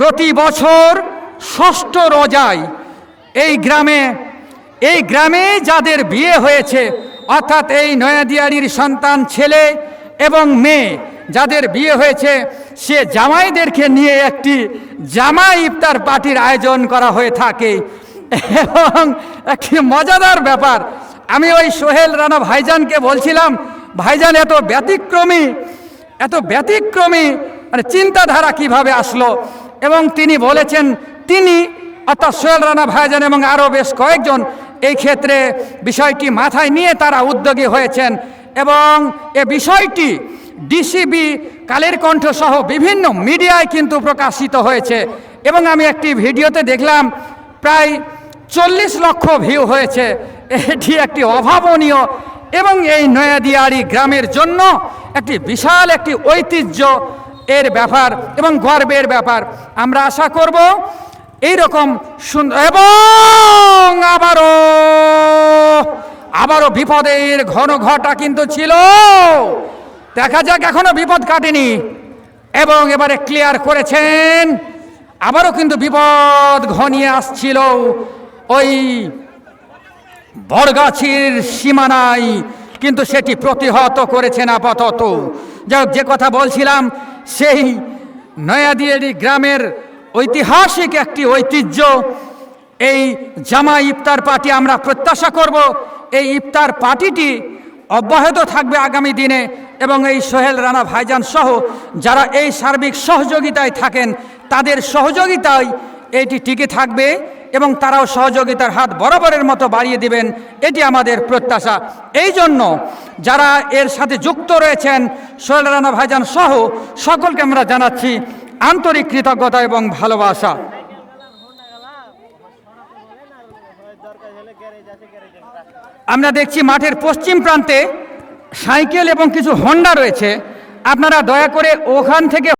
প্রতি বছর ষষ্ঠ রোজায় এই গ্রামে এই গ্রামে যাদের বিয়ে হয়েছে, অর্থাৎ এই নয়াদিয়ারির সন্তান ছেলে এবং মেয়ে যাদের বিয়ে হয়েছে, সে জামাইদেরকে নিয়ে একটি জামাই ইফতার পার্টির আয়োজন করা হয়ে থাকে। এবং একটি মজাদার ব্যাপার, আমি ওই সোহেল রানা ভাইজানকে বলছিলাম, ভাইজান, এত ব্যতিক্রমী এত ব্যতিক্রমী মানে চিন্তাধারা কীভাবে আসলো? এবং তিনি বলেছেন, তিনি অর্থাৎ সোহেল রানা ভাইজান এবং আরও বেশ কয়েকজন এই ক্ষেত্রে বিষয়টি মাথায় নিয়ে তারা উদ্যোগী হয়েছেন এবং এ বিষয়টি ডিসিবি কালের কণ্ঠ সহ বিভিন্ন মিডিয়ায় কিন্তু প্রকাশিত হয়েছে। এবং আমি একটি ভিডিওতে দেখলাম, প্রায় চল্লিশ লক্ষ ভিউ হয়েছে। এটি একটি অভাবনীয় এবং এই নয়াদিয়ারি গ্রামের জন্য একটি বিশাল একটি ঐতিহ্য এর ব্যাপার এবং গর্বের ব্যাপার। আমরা আশা করব এই রকম সুন্দর এবং আবারও আবারও বিপদের ঘন ঘটা কিন্তু ছিল। দেখা যাক, এখনও বিপদ কাটেনি। এবং এবারে ক্লিয়ার করেছেন, আবারও কিন্তু বিপদ ঘনিয়ে আসছিল। ওই বরগাছির সীমানায় কিন্তু সেটি প্রতিহত করেছেন আপাতত। যাই যে কথা বলছিলাম সেই নয়াদিয়ারি গ্রামের ঐতিহাসিক একটি ঐতিহ্য। এই জামা ইফতার পার্টি আমরা প্রত্যাশা করব। এই ইফতার পার্টিটি অব্যাহত থাকবে আগামী দিনে এবং এই সোহেল রানা ভাইজান সহ যারা এই সার্বিক সহযোগিতায় থাকেন, তাদের সহযোগিতায় এটি টিকে থাকবে। এবং তারাও সহযোগিতার হাত বরাবরের মতো বাড়িয়ে দিবেন, এটি আমাদের প্রত্যাশা। এই জন্য যারা এর সাথে যুক্ত রয়েছেন, সোহেল রানা ভাইজান সহ সকলকে আমরা জানাচ্ছি আন্তরিক কৃতজ্ঞতা এবং ভালোবাসা। আমরা দেখছি মাঠের পশ্চিম প্রান্তে সাইকেল এবং কিছু হন্ডা রয়েছে। আপনারা দয়া করে ওখান থেকে